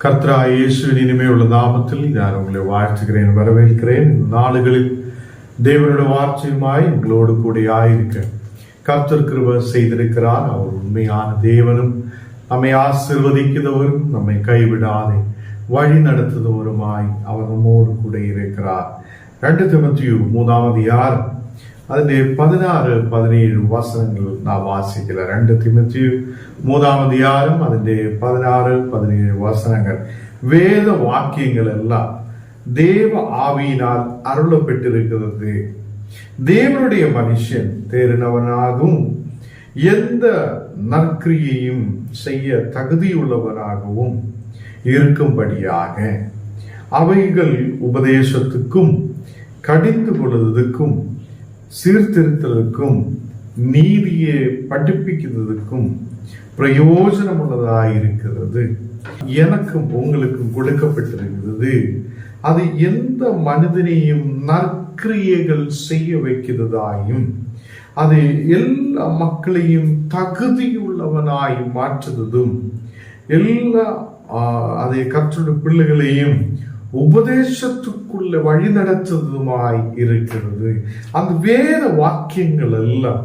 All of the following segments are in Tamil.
கர்த்தரா இயேசுவின் இனிமையுள்ள நாமத்தில் நான் உங்களை வாழ்த்துகிறேன் வரவேற்கிறேன் இந்த நாளுகளில் தேவனுடைய வார்த்தையுமாய் உங்களோடு கூட ஆயிருக்க கர்த்தர் கிருப செய்திருக்கிறார் அவர் உண்மையான தேவனும் நம்மை ஆசிர்வதிக்கிறவரும் நம்மை கைவிடாதே வழி நடத்துதவருமாய் அவர் நம்மோடு கூட இருக்கிறார் ரெண்டு திமத்தியு மூணாவது யார் അതിന്റെ പതിനാറ് പതിനേഴ് വസനങ്ങൾ നാം വാസിക്കില്ല രണ്ട് തിമത്തി മൂന്നാം അധികാരം അതിന്റെ പതിനാറ് പതിനേഴ് വസനങ്ങൾ வேதவாக்கியங்களெல்லாம் தேவ ஆவியினால் அருளப்பட்டிருக்கிறது தேவனுடைய மனுஷன் தேறினவனாகவும் எந்த நற்கிரியையும் செய்ய தகுதியுள்ளவனாகவும் இருக்கும்படியாக அவைகள் உபதேசத்துக்கும் கடிந்து கொள்வதற்கும் சீர்திருத்தலுக்கும் நீதியை படிப்பிக்கிறதுக்கும் பிரயோஜனம் இருக்கிறது. எனக்கும் உங்களுக்கும் கொடுக்கப்பட்டிருக்கிறது. அது எந்த மனிதனையும் நற்கிரியைகள் செய்ய வைக்கிறதாயும் அது எல்லா மக்களையும் தகுதியுள்ளவனாய் மாற்றுவதும் எல்லா ஆஹ், அதை கற்றுடைய பிள்ளைகளையும் உபதேசத்து உபதேசத்துக்குள்ள வழி நடத்துவதுமாய் இருக்கிறது. அந்த வேத வாக்கியங்கள் எல்லாம்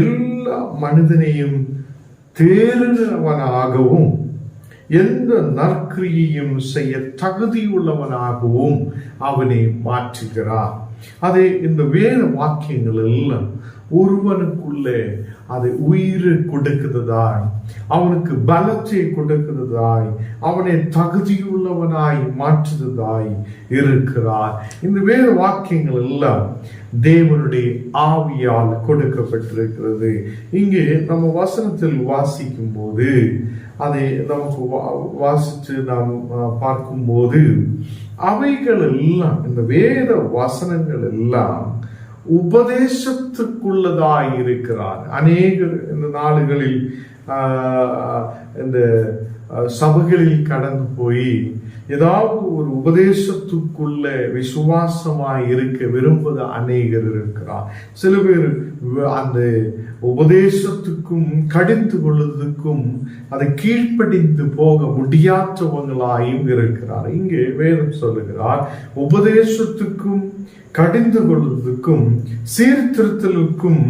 எல்லா மனிதனையும் தேறினவனாகவும் எந்த நற்கிரியையும் செய்ய தகுதியுள்ளவனாகவும் அவனை மாற்றுகிறான் அதை இந்த வேத வாக்கியங்கள் எல்லாம் ஒருவனுக்குள்ளே அதை உயிரை கொடுக்கிறதாய் அவனுக்கு பலத்தை கொடுக்கிறதாய் அவனை தகுதியுள்ளவனாய் மாற்றுவதாய் இருக்கிறார். இந்த வேத வாக்கியங்கள் எல்லாம் தேவனுடைய ஆவியால் கொடுக்கப்பட்டிருக்கிறது. இங்கே நம்ம வசனத்தில் வாசிக்கும் போது அதை நமக்கு வா- வாசித்து நாம் அஹ், பார்க்கும்போது அவைகள் எல்லாம் இந்த வேத வசனங்கள் எல்லாம் உபதேசத்துக்குள்ளதாய் இருக்கிறார் அநேகர் இந்த நாடுகளில் ஆஹ், இந்த ஆஹ், சபைகளில் கடந்து போய் ஏதாவது ஒரு உபதேசத்துக்குள்ள விசுவாசமாய் இருக்க விரும்புத அநேகர் இருக்கிறார். சில பேர் அந்த உபதேசத்துக்கும் கடிந்து கொள்வதற்கும் அதை கீழ்ப்படிந்து போக முடியாதவங்களாயும் இருக்கிறார். இங்கே வேதம் சொல்லுகிறார் உபதேசத்துக்கும் கடிந்து கொள்வதற்கும் சீர்திருத்தலுக்கும்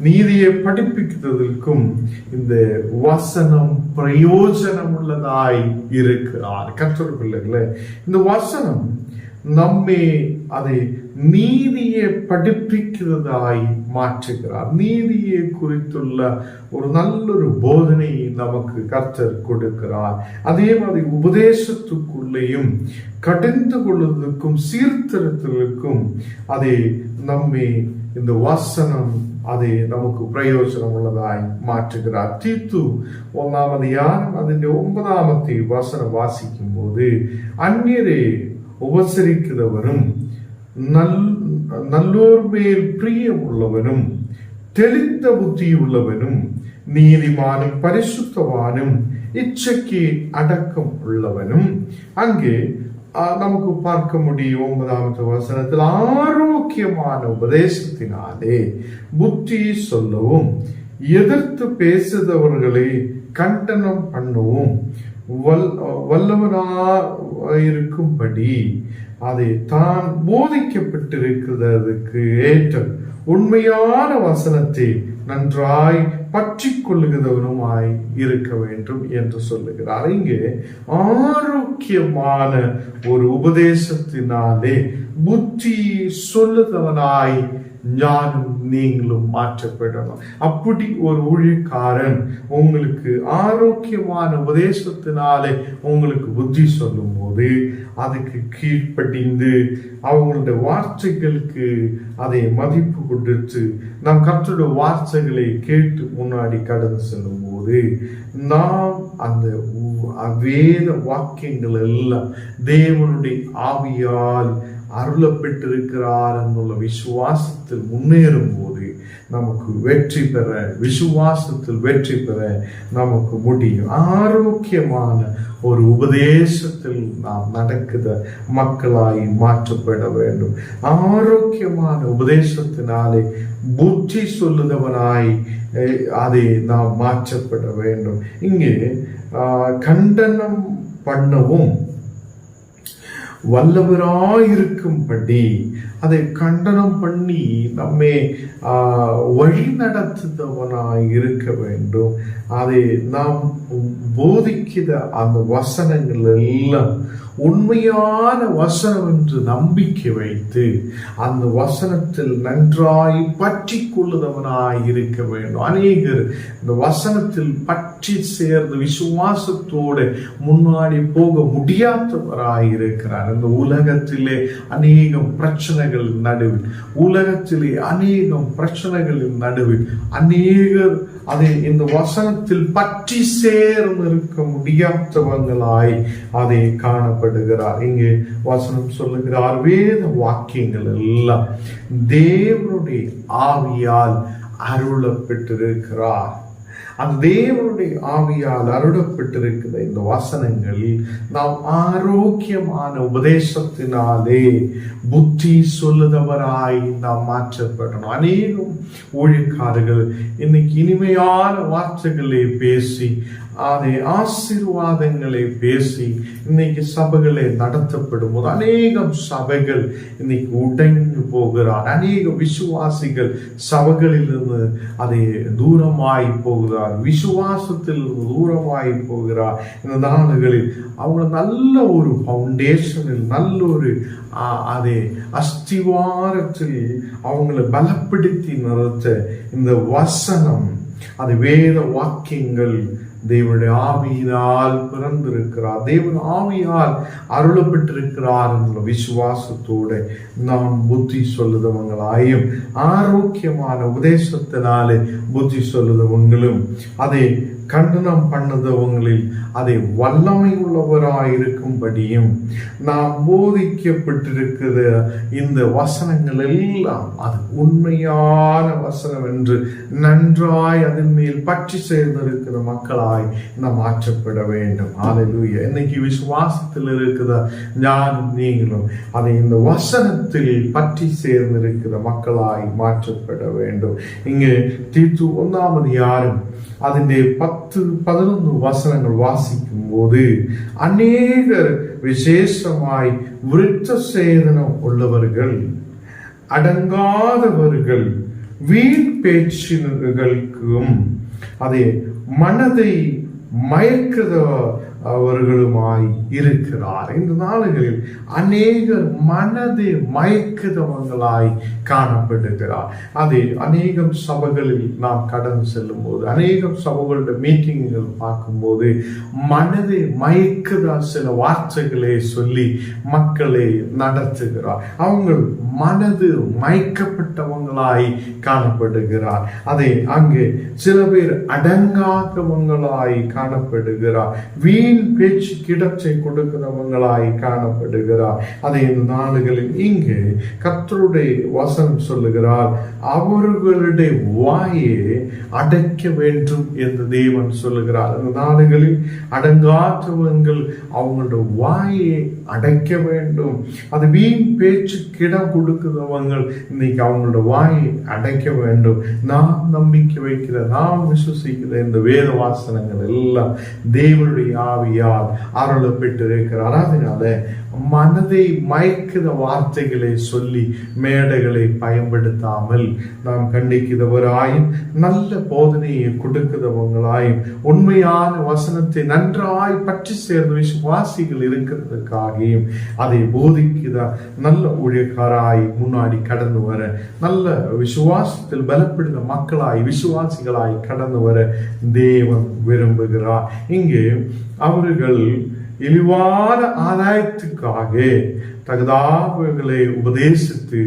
நீதியை படிப்பிக்கிறதற்கும் இந்த வசனம் பிரயோஜனம் உள்ளதாய் இருக்கிறார் கற்றோர் பிள்ளைகளே இந்த வசனம் நம்மை அதை நீதியை படிப்பிக்கிறதாய் மாற்றுகிறார். நீதியை குறித்துள்ள ஒரு நல்லொரு போதனை நமக்கு கர்த்தர் கொடுக்கிறார். அதே மாதிரி உபதேசத்துக்குள்ளேயும் கடிந்து கொள்வதற்கும் சீர்திருத்தலுக்கும் அதை நம்மை இந்த வாசனம் அதை நமக்கு பிரயோஜனம் உள்ளதாய் மாற்றுகிறார். தீத்து ஒன்றாம் அதிகாரம் அதிൻ്റെ ஒன்பதாமத்தை வாசனம் வாசிக்கும் போது அந்நியரை உபசரிக்கிறவரும் നൽ നല്ലോർമേൽ പ്രിയമുള്ളവനും തെളിത്ത ബുദ്ധിയുള്ളവനും നീതിമാനും പരിശുദ്ധവാനും ഇച്ഛയ്ക്ക് അടക്കം ഉള്ളവനും അങ്ങേ நமக்கு பார்க்க முடியும் ஒன்பதாவது வசனத்தில் ஆரோக்கியமான உபதேசத்தினாலே புத்தி சொல்லவும் எதிர்த்து பேசுதவர்களை கண்டனம் பண்ணவும். வல் வல்லவனா இருக்கும்படி அதை தான் போதிக்கப்பட்டிருக்கிறதுக்கு ஏற்ற உண்மையான வசனத்தை நன்றாய் பற்றி கொள்ளுகிறவனுமாய் இருக்க வேண்டும் என்று சொல்லுகிறார். இங்கே ஆரோக்கியமான ஒரு உபதேசத்தினாலே புத்தி சொல்லுதவனாய் ஞானம் நீங்களும் மாற்றப்படணும். அப்படி ஒரு ஊழியக்காரன் உங்களுக்கு ஆரோக்கியமான உபதேசத்தினாலே உங்களுக்கு புத்தி சொல்லும் போது அதுக்கு கீழ்ப்படிந்து அவங்களோட வார்த்தைகளுக்கு அதை மதிப்பு கொடுத்து நாம் கற்றோட வார்த்தைகளை கேட்டு முன்னாடி கடந்து செல்லும் போது நாம் அந்த வேத வாக்கியங்கள் எல்லாம் தேவனுடைய ஆவியால் அருளப்பட்டிருக்கிறார் என்னுள்ள விசுவாசம் விசுவாசத்தில் முன்னேறும் போது நமக்கு வெற்றி பெற விசுவாசத்தில் வெற்றி பெற நமக்கு முடியும். ஆரோக்கியமான ஒரு உபதேசத்தில் நாம் நடக்குத மக்களாய் மாற்றப்பட வேண்டும். ஆரோக்கியமான உபதேசத்தினாலே புத்தி சொல்லுதவனாய் அதை நாம் மாற்றப்பட வேண்டும். இங்கே கண்டனம் பண்ணவும் வல்லவராயிருக்கும்படி அதை கண்டனம் பண்ணி நம்மை வழி நடத்துதவனாய் இருக்க வேண்டும். அதை நாம் போதிக்கிற அந்த வசனங்கள் எல்லாம் உண்மையான வசனம் என்று நம்பிக்கை வைத்து அந்த வசனத்தில் நன்றாய் பற்றி கொள்ளுதவனாய் இருக்க வேண்டும். அநேகர் இந்த வசனத்தில் பற்றி சேர்ந்து விசுவாசத்தோடு முன்னாடி போக முடியாதவராய் இருக்கிறார். இந்த உலகத்திலே அநேகம் பிரச்சனைகள் நடுவில். உலகத்திலே அநேகம் பிரச்சனைகளின் நடுவில் அநேகர் அதை இந்த வசனத்தில் பற்றி சேர்ந்து இருக்க முடியாதவங்களாய் அதை காணப்படுகிறார். இங்கே வசனம் சொல்லுகிறார் வேத வாக்கியங்கள் எல்லாம் தேவனுடைய ஆவியால் அருளப்பட்டிருக்கிறார். அந்த தேவனுடைய ஆவியால் அருடப்பட்டிருக்கிற இந்த வசனங்கள் நாம் ஆரோக்கியமான உபதேசத்தினாலே புத்தி சொல்லுதவராய் நாம் மாற்றப்படணும். அநேகம் ஊழியக்காரர்கள் இன்னைக்கு இனிமையான வார்த்தைகளை பேசி அதை ஆசீர்வாதங்களை பேசி இன்னைக்கு சபைகளை நடத்தப்படும் போது அநேகம் சபைகள் இன்னைக்கு உடைந்து போகிறார். அநேக விசுவாசிகள் சபைகளிலிருந்து அதை தூரமாய் போகிறார். விசுவாசத்தில் தூரமாய் போகிறார். இந்த நாடுகளில் அவங்க நல்ல ஒரு ஃபவுண்டேஷனில் நல்ல ஒரு அதை அஸ்திவாரத்தில் அவங்களை பலப்படுத்தி நிறுத்த இந்த வசனம் அது வேத வாக்கியங்கள் தேவனுடைய ஆவியினால் பிறந்திருக்கிறார். தேவன் ஆவியால் அருளப்பட்டிருக்கிறார் என்ற விசுவாசத்தோடு நாம் புத்தி சொல்லுதவங்களாயும் ஆரோக்கியமான உபதேசத்தினாலே புத்தி சொல்லுதவங்களும் அதை கண்டனம் பண்ணுதவங்களில் அதை வல்லமை உள்ளவராயிருக்கும்படியும் நாம் போதிக்கப்பட்டிருக்கிற இந்த வசனங்கள் எல்லாம் அது உண்மையான வசனம் என்று நன்றாய் அதன் மேல் பற்றி சேர்ந்திருக்கிற மக்களாய் நாம் மாற்றப்பட வேண்டும். அதை இன்னைக்கு விசுவாசத்தில் இருக்கிற ஞானம் நீங்களும் அதை இந்த வசனத்தில் பற்றி சேர்ந்திருக்கிற மக்களாய் மாற்றப்பட வேண்டும். இங்கே தீர்த்து ஒன்றாவது யாரும் അതിൻ്റെ പത്ത് പതിനൊന്ന് വസനങ്ങൾ വാസിക്കുമ്പോൾ അനേകർ വിശേഷമായി വൃത്തസേദനം ഉള്ളവർകൾ അടങ്ങാതവർകൾ வீண் பேச்சினர்களுக்கும் அதை மனதை அவர்களுமாய் இருக்கிறார். இந்த நாடுகளில் அநேகர் மனது மயக்குதவங்களாய் காணப்படுகிறார். அதை அநேகம் சபைகளில் நாம் கடந்து செல்லும் போது அநேகம் சபைகளோட மீட்டிங்குகள் பார்க்கும்போது மனதை மயக்குதா சில வார்த்தைகளை சொல்லி மக்களை நடத்துகிறார். அவங்க மனது மயக்கப்பட்டவங்களாய் காணப்படுகிறார். அதை அங்கு சில பேர் அடங்காதவங்களாய் காணப்படுகிறார். வீண் பேச்சு கிடச்சை கொடுக்கிறவங்களாய் காணப்படுகிறார். அதை இந்த நாடுகளில் இங்கு கத்தருடைய வசனம் சொல்லுகிறார். அவர்களுடைய வாயை அடைக்க வேண்டும் என்று தேவன் சொல்லுகிறார். இந்த நாடுகளில் அடங்காதவங்கள் அவங்களோட வாயை அடைக்க வேண்டும். அது வீண் பேச்சு கிடம் கொடுக்கிறவங்க இன்னைக்கு அவங்களோட வாயை அடைக்க வேண்டும். நாம் நம்பிக்கை வைக்கிற நாம் விசுவசிக்கிற இந்த வேத வாசனங்கள் எல்லாம் தேவனுடைய ஆவியால் அருளப்பட்டிருக்கிறார் அதனால மனதை மயக்கிற வார்த்தைகளை சொல்லி மேடைகளை பயன்படுத்தாமல் நாம் கண்டிக்கிறவராயும் நல்ல போதனையை கொடுக்கிறவங்களாயும் உண்மையான வசனத்தை நன்றாய் பற்றி சேர்ந்த விசுவாசிகள் இருக்கிறதுக்காகவும் அதை போதிக்கிற நல்ல ஊழியக்காராய் முன்னாடி கடந்து வர நல்ல விசுவாசத்தில் பலப்படுத்த மக்களாய் விசுவாசிகளாய் கடந்து வர தேவன் விரும்புகிறார். இங்கே அவர்கள் இழிவான ஆதாயத்துக்காக தகுதாவுகளை உபதேசித்து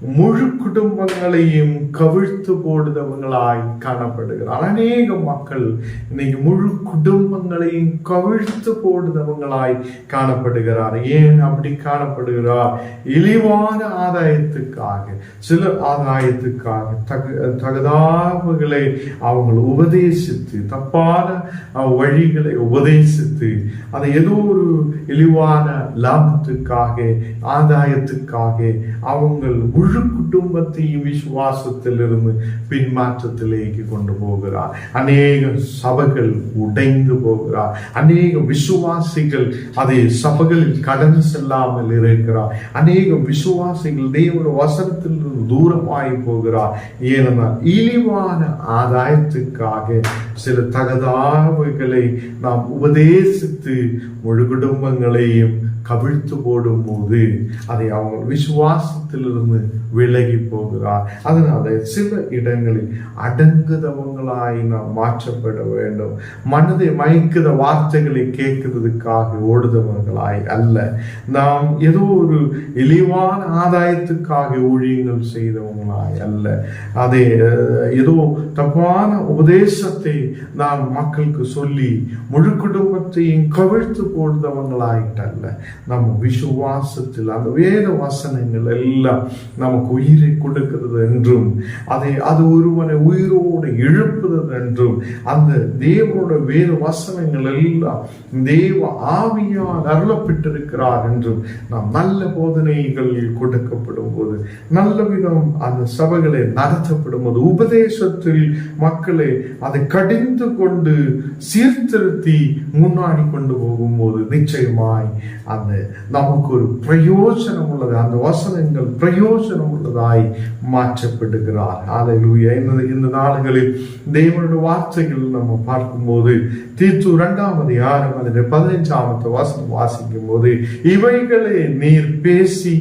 முழு குடும்பங்களையும் கவிழ்த்து போடுதவங்களாய் காணப்படுகிறார். அநேக மக்கள் இன்னைக்கு முழு குடும்பங்களையும் கவிழ்த்து போடுதவங்களாய் காணப்படுகிறார். ஏன் அப்படி காணப்படுகிறார்? இழிவான ஆதாயத்துக்காக சில ஆதாயத்துக்காக தகு தகுதாவுகளை அவங்களை உபதேசித்து தப்பான வழிகளை உபதேசித்து அதை ஏதோ ஒரு இழிவான லாபத்துக்காக ஆதாயத்துக்காக அவங்க முழு முழு குடும்பத்தையும் விசுவாசத்திலிருந்து பின்மாற்றத்திலேக்கு கொண்டு போகிறார் அநேக சபைகள் உடைந்து போகிறார் அநேக விசுவாசிகள் அதை சபைகளில் கடந்து செல்லாமல் இருக்கிறார் அநேக விசுவாசிகள் தேவனுடைய வசனத்திலிருந்து தூரமாய் போகிறார் ஏனென்றால் இழிவான ஆதாயத்துக்காக சில தகதாவுகளை நாம் உபதேசித்து முழு குடும்பங்களையும் கவிழ்த்து போடும் போது அதை அவங்க விசுவாசத்திலிருந்து விலகி போகிறார். அதனால சில இடங்களில் அடங்குதவங்களாய் நாம் மாற்றப்பட வேண்டும். மனதை மயக்குத வார்த்தைகளை கேட்கிறதுக்காக ஓடுதவர்களாய் அல்ல. நாம் ஏதோ ஒரு இழிவான ஆதாயத்துக்காக ஊழியங்கள் செய்தவங்களாய் அல்ல. அதை ஏதோ தப்பான உபதேசத்தை நாம் மக்களுக்கு சொல்லி முழு குடும்பத்தையும் கவிழ்த்து போடுதவங்களாயிட்டல்ல நம்ம விசுவாசத்தில் அந்த வேத வசனங்கள் எல்லாம் நமக்கு உயிரை கொடுக்கிறது என்றும் அதை அது ஒருவனை உயிரோடு எழுப்புகிறது என்றும் அந்த தேவனோட வேத வசனங்கள் எல்லாம் தேவ ஆவியால் அருளப்பட்டிருக்கிறார் என்றும் நாம் நல்ல போதனைகள் கொடுக்கப்படும் போது நல்ல விதம் அந்த சபைகளை நடத்தப்படும் போது உபதேசத்தில் மக்களை அதை கடிந்து கொண்டு சீர்திருத்தி முன்னாடி கொண்டு போகும்போது நிச்சயமாய் அந்த நமக்கு ஒரு பிரயோஜனம் உள்ளது. அந்த வசனங்கள் பிரயோஜனம் உள்ளதாய் மாற்றப்படுகிறார். ஹalleluya இந்த இந்த நாடுகளில் தேவனுடைய வார்த்தைகள் நம்ம பார்க்கும்போது தீர்த்து இரண்டாவது அதிகாரம் அதில் பதினைஞ்சாமத்து வசனம் வாசிக்கும் போது இவைகளை நீர் பேசி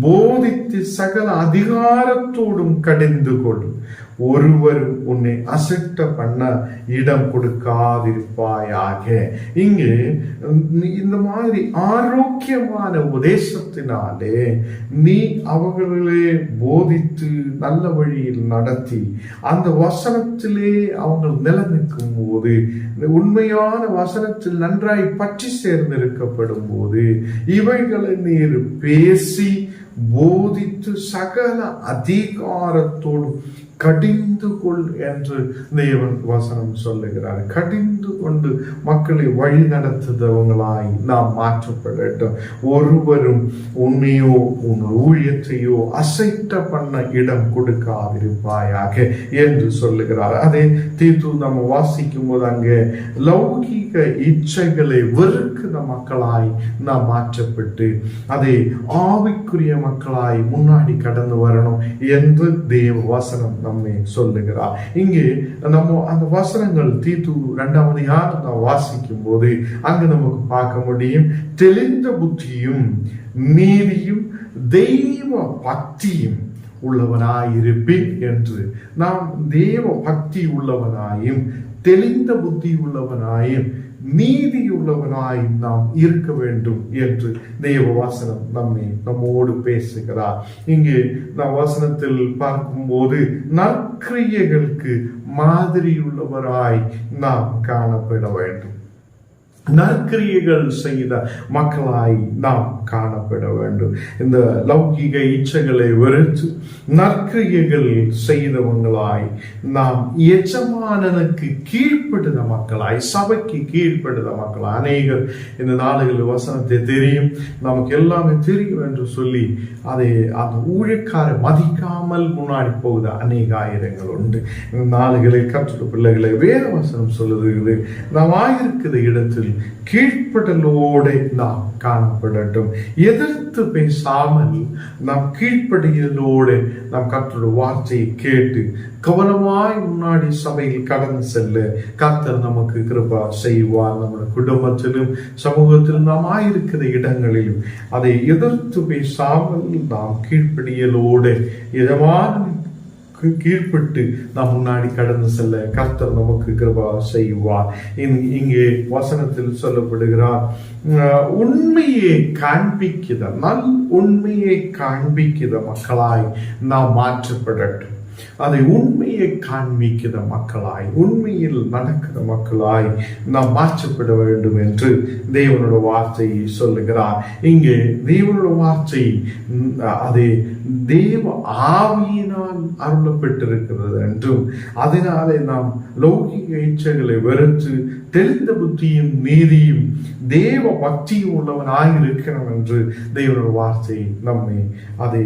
போதித்து சகல அதிகாரத்தோடும் கடிந்து கொள்ளும் ஒருவரும் உன்னை அசட்ட பண்ண இடம் கொடுக்காதிருப்பாயாக. இங்கு இந்த மாதிரி ஆரோக்கியமான உபதேசத்தினாலே நீ அவர்களே போதித்து நல்ல வழியில் நடத்தி அந்த வசனத்திலே அவங்க நிலநிற்கும் போது உண்மையான வசனத்தில் நன்றாய் பற்றி சேர்ந்திருக்கப்படும் போது இவைகளை நீர் பேசி போதித்து சகல அதிகாரத்தோடும் கடிந்து கொள் என்று தேவன் வசனம் சொல்லுகிறார். கடிந்து கொண்டு மக்களை வழி நடத்துதவங்களாய் நாம் மாற்றப்படட்டும். ஒருவரும் உன்னையோ உன் ஊழியத்தையோ அசைட்ட பண்ண இடம் கொடுக்காதிருப்பாயாக என்று சொல்லுகிறார். அதே தீர்த்து நம்ம வாசிக்கும் போது அங்கே லௌகிக இச்சைகளை வெறுக்கிற மக்களாய் நாம் மாற்றப்பட்டு அதை ஆவிக்குரிய மக்களாய் முன்னாடி கடந்து வரணும் என்று தேவ வசனம் நம்மை சொல்லுகிறார். இங்கே நம்ம அந்த வசனங்கள் தீத்து ரெண்டாவது யார் நான் வாசிக்கும் போது அங்கு நமக்கு பார்க்க முடியும் தெளிந்த புத்தியும் நீதியும் தெய்வ பக்தியும் உள்ளவனாயிருப்பேன் என்று. நாம் தேவ பக்தி உள்ளவனாயும் தெளிந்த புத்தி உள்ளவனாயும் நீதியுள்ளவனாய் நாம் இருக்க வேண்டும் என்று தேவ வசனம் நம்மை நம்மோடு பேசுகிறார். இங்கே நாம் வசனத்தில் பார்க்கும்போது நற்கிரியைகளுக்கு மாதிரியுள்ளவராய் நாம் காணப்பட வேண்டும். நற்கிரியைகள் செய்த மக்களாய் நாம் காணப்பட வேண்டும். இந்த லௌகிக இச்சைகளை வெறுத்து நற்கிரியைகள் செய்தவங்களாய் நாம் எஜமானனுக்கு கீழ்ப்படுத மக்களாய் சபைக்கு கீழ்ப்படுத மக்கள் அநேகர் இந்த நாடுகளில் வசனத்தை தெரியும் நமக்கு எல்லாமே தெரியும் என்று சொல்லி அதை அந்த ஊழியக்காரை மதிக்காமல் முன்னாடி போகுது. அநேக ஆயிரங்கள் உண்டு. இந்த நாடுகளில் கற்றுட பிள்ளைகளை வேத வசனம் சொல்லுது நாம் ஆயிருக்கிற இடத்தில் கீழ்ப்படலோடு நாம் காணப்படட்டும். எதிர்த்து பேசாமல் நாம் கீழ்ப்படியலோடு நாம் கற்றோட வார்த்தையை கேட்டு கவனமாய் முன்னாடி சபையில் கடந்து செல்ல. கர்த்தர் நமக்கு கிருபா செய்வார். நம்முடைய குடும்பத்திலும் சமூகத்திலும் நாம் ஆயிருக்கிற இடங்களிலும் அதை எதிர்த்து பேசாமல் நாம் கீழ்ப்படியலோடு இதமான கீ- கீழ்ப்பட்டு நாம் முன்னாடி கடந்து செல்ல கர்த்தர் நமக்கு கிருபா செய்வார். இங்கே வசனத்தில் சொல்லப்படுகிறார் உண்மையை காண்பிக்கிற நல் உண்மையை காண்பிக்கிற மக்களாய் நாம் மாற்றப்படட்டும். அதை உண்மையை காண்பிக்கிற மக்களாய் உண்மையில் நடக்கிற மக்களாய் நாம் மாற்றப்பட வேண்டும் என்று தேவனோட வார்த்தையை சொல்லுகிறார். இங்கே தேவனோட வார்த்தை அது தேவ ஆவியினால் அருளப்பட்டிருக்கிறது என்றும் அதனாலே நாம் லௌகிக இச்சைகளை வெறுத்து தெளிந்த புத்தியும் நீதியும் தேவ பக்தியும் உள்ளவனாய் இருக்கிறோம் என்று தேவனோட வார்த்தை நம்மை அதை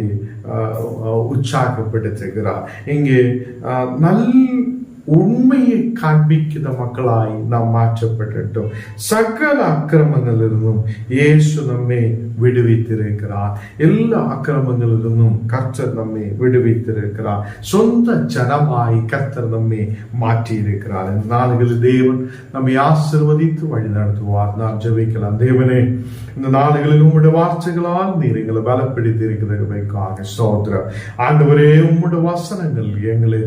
உற்சாகப்படுத்துகிறார் இங்கே நல் உண்மையை காண்பிக்கிற மக்களாய் நாம் மாற்றப்பட்டுட்டோம். சகல அக்கிரமங்களிலிருந்தும் இயேசு நம்மை விடுவித்திருக்கிறார் எல்லா அக்கிரமங்களிலிருந்தும் கர்த்தர் நம்மை விடுவித்திருக்கிறார் சொந்த ஜனமாய் கர்த்தர் நம்மை மாற்றி இருக்கிறார் இந்த நாடுகளில் தேவன் நம்மை ஆசிர்வதித்து வழி நடத்துவார் நாம் ஜெபிக்கலாம் தேவனே இந்த நாடுகளில் உம்முடைய வார்த்தைகளால் நீர் எங்களை பலப்படுத்தி இருக்கிறதுக்காக சோதரம் ஆண்டவரே உம்முடைய வசனங்கள் எங்களை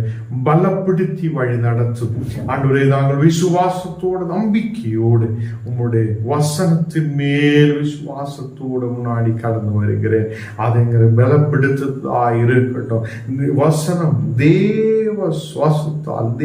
பலப்படுத்தி வழி நடத்தும் ஆண்டவரே நாங்கள் விசுவாசத்தோடு நம்பிக்கையோடு உம்முடைய வசனத்தின் மேல் விசுவாசத்தோடு முன்னாடி கடந்து வருகிறேன். அதுங்கிற எங்களை பலப்படுத்ததா இருக்கட்டும். இந்த வசனம் தேவ சுவாசத்தால்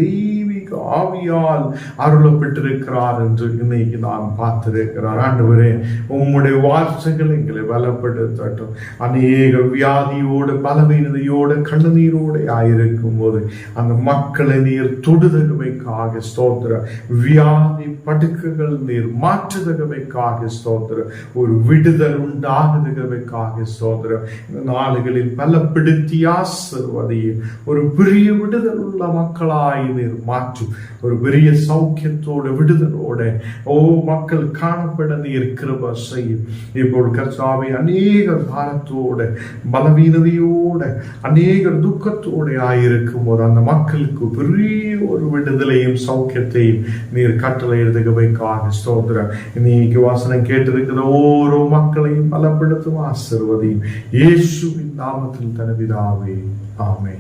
தெய்வீக ஆவியால் அருளப்பட்டிருக்கிறார் என்று இன்னைக்கு நான் பார்த்திருக்கிறார். ஆண்டவரே உம்முடைய வார்த்தைகள் எங்களை பலப்படுத்தட்டும். அநேக வியாதியோடு பலவீனதையோடு கண்ணீரோடு ஆயிருக்கும் போது அந்த மக்களை நீர் தொடுதகமைக்காக ஸ்தோத்திர வியாதி படுக்குகள் நீர் மாற்றுதகவைக்காக ஸ்தோத்திர ஒரு விடுதல் உண்டாகுதகவைக்காக ஸ்தோத்திர இந்த நாடுகளில் பலப்படுத்தி ஆசிர்வதையும் ஒரு பெரிய விடுதல் உள்ள மக்களாய் நீர் மாற்றும். ஒரு பெரிய சௌக்கியத்தோட விடுதலோட ஓ மக்கள் காணப்பட நீர் கிருப செய்யும் இப்போது கர்த்தாவை அநேக பாரத்தோட பலவீனதையோட அநேக துக்கத்தோட ஆயிருக்கும் போது அந்த மக்களுக்கு பெரிய ஒரு விடுதலையும் சௌக்கியத்தையும் நீர் கட்டளை எழுதுகவைக்காக ஸ்தோத்திரம். இன்னைக்கு வாசனம் கேட்டிருக்கிற ஓரோ மக்களையும் பலப்படுத்தும் ஆசிர்வதையும். இயேசுவின் நாமத்தில் தனவிதாவே ஆமென்.